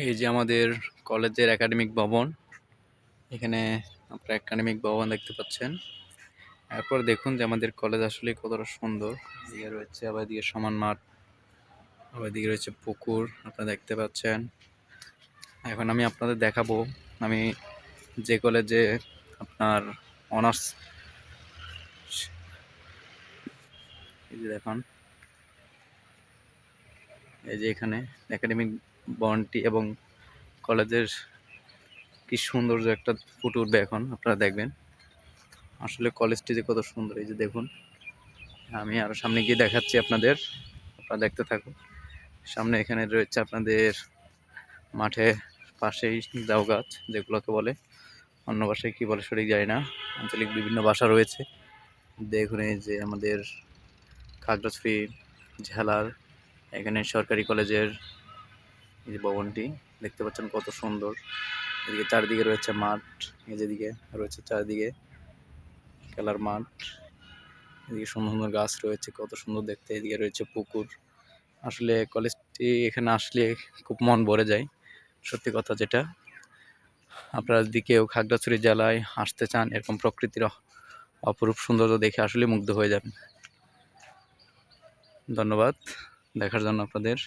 এই যে আমাদের কলেজের একাডেমিক ভবন। এখানে আপনারা একাডেমিক ভবন দেখতে পাচ্ছেন। এরপর দেখুন যে আমাদের কলেজ আসলে কতটা সুন্দর। এদিকে রয়েছে আবার এদিকে সমান মাঠ, আবার এদিকে রয়েছে পুকুর, আপনারা দেখতে পাচ্ছেন। এখন আমি আপনাদের দেখাবো, আমি যে কলেজে আপনার অনার্স এই যে দেখুন, এই যে এখানে একাডেমিক বনটি এবং কলেজের কি সৌন্দর্য একটা ফুটে উঠবে এখন, আপনারা দেখবেন। আসলে কলেজটি যে কত সুন্দর, এই যে দেখুন। আমি আরও সামনে গিয়ে দেখাচ্ছি আপনাদের, আপনারা দেখতে থাকুন। সামনে এখানে রয়েছে আপনাদের মাঠে পাশেই দাও গাছ, যেগুলোকে বলে, অন্য ভাষায় কী বলে সঠিক জানি না। আঞ্চলিক বিভিন্ন ভাষা রয়েছে। দেখুন এই যে আমাদের খাগড়াছড়ি ঝালার এখানে সরকারি কলেজের এই যে ভবনটি, দেখতে পাচ্ছেন কত সুন্দর। এদিকে চারিদিকে রয়েছে মাঠ, এই যেদিকে রয়েছে চারিদিকে খেলার মাঠ। এদিকে সুন্দর সুন্দর গাছ রয়েছে, কত সুন্দর দেখতে। এদিকে রয়েছে পুকুর। আসলে কলেজটি এখানে আসলে খুব মন ভরে যায়, সত্যি কথা যেটা। আপনারা যদি কেউ খাগড়াছড়ি জেলায় আসতে চান, এরকম প্রকৃতির অপরূপ সৌন্দর্য দেখে আসলে মুগ্ধ হয়ে যাবেন। ধন্যবাদ, দেখার জন্য আপনাদের।